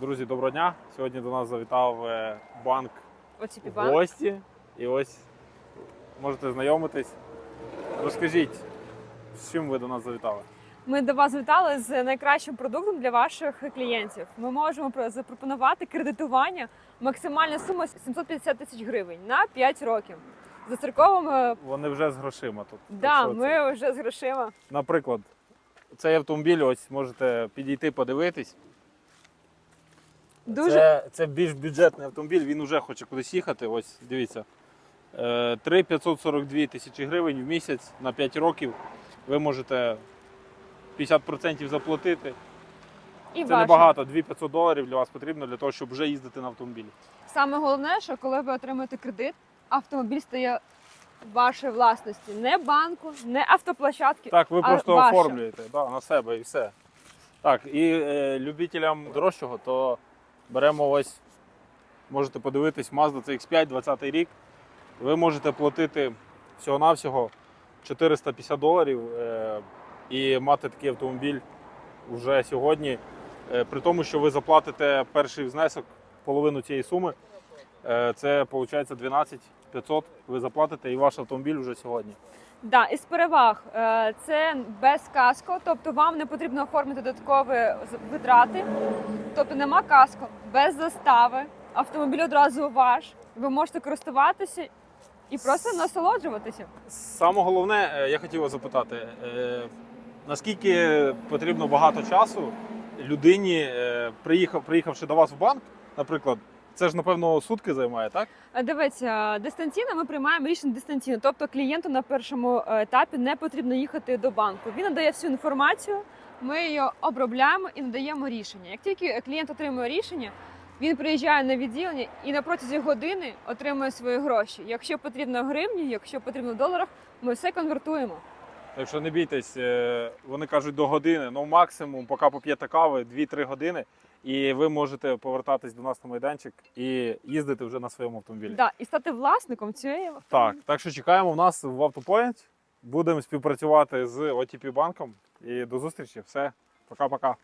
Друзі, доброго дня. Сьогодні до нас завітав е, банк в гості. І ось можете знайомитись. Розкажіть, з чим ви до нас завітали? Ми до вас вітали з найкращим продуктом для ваших клієнтів. Ми можемо запропонувати кредитування. Максимальна сума 750 тисяч гривень на 5 років. За строковим Вони вже з грошима тут. да, це- ми вже з грошима. Наприклад, цей автомобіль, ось можете підійти, подивитись. Дуже Це, це більш бюджетний автомобіль, він вже хоче кудись їхати. Ось дивіться. Е, 3 542 тисячі гривень в місяць на 5 років. Ви можете 50% заплатити. і Це небагато, 2 500 доларів для вас потрібно для того, щоб вже їздити на автомобілі. Саме головне, що коли ви отримуєте кредит, автомобіль стає вашою власністю. Не банку, не автоплощадки. Так, ви А просто ваше? оформлюєте да, на себе і все. Так, і е, любителям дорожчого, то беремо ось, можете подивитись, Mazda CX5, 20 рік. Ви можете платити всього-навсього 450 доларів е, і мати такий автомобіль вже сьогодні. Е, при тому, що ви заплатите перший внесок, половину цієї суми. Е, це виходить 12 500 ви заплатите і ваш автомобіль вже сьогодні. Да, із переваг е, це без каско, тобто вам не потрібно оформити додаткові витрати, тобто нема каско, без застави, автомобіль одразу ваш. Ви можете користуватися і просто насолоджуватися. Саме головне, е, я хотів вас запитати, наскільки потрібно багато часу людині, приїхав, приїхавши до вас в банк, наприклад, це ж напевно сутки займає, так? Е, Дивіться, дистанційно ми приймаємо рішення дистанційно, тобто клієнту на першому е, етапі не потрібно їхати до банку. Він надає всю інформацію, ми її обробляємо і надаємо рішення. Як тільки клієнт отримує рішення, він приїжджає на відділення і на протязі години отримує свої гроші. Якщо потрібно в гривні, якщо потрібно в доларах, ми все конвертуємо. Так що не бійтесь, е, вони кажуть до години, ну максимум, поки поп'єте кави, 2-3 години, і ви можете повертатись до нас на майданчик і їздити вже на своєму автомобілі. Да, і стати власником цієї Так, так що чекаємо в нас в Автопоінт. Будемо співпрацювати з OTP банком. І до зустрічі. Все, пока-пока.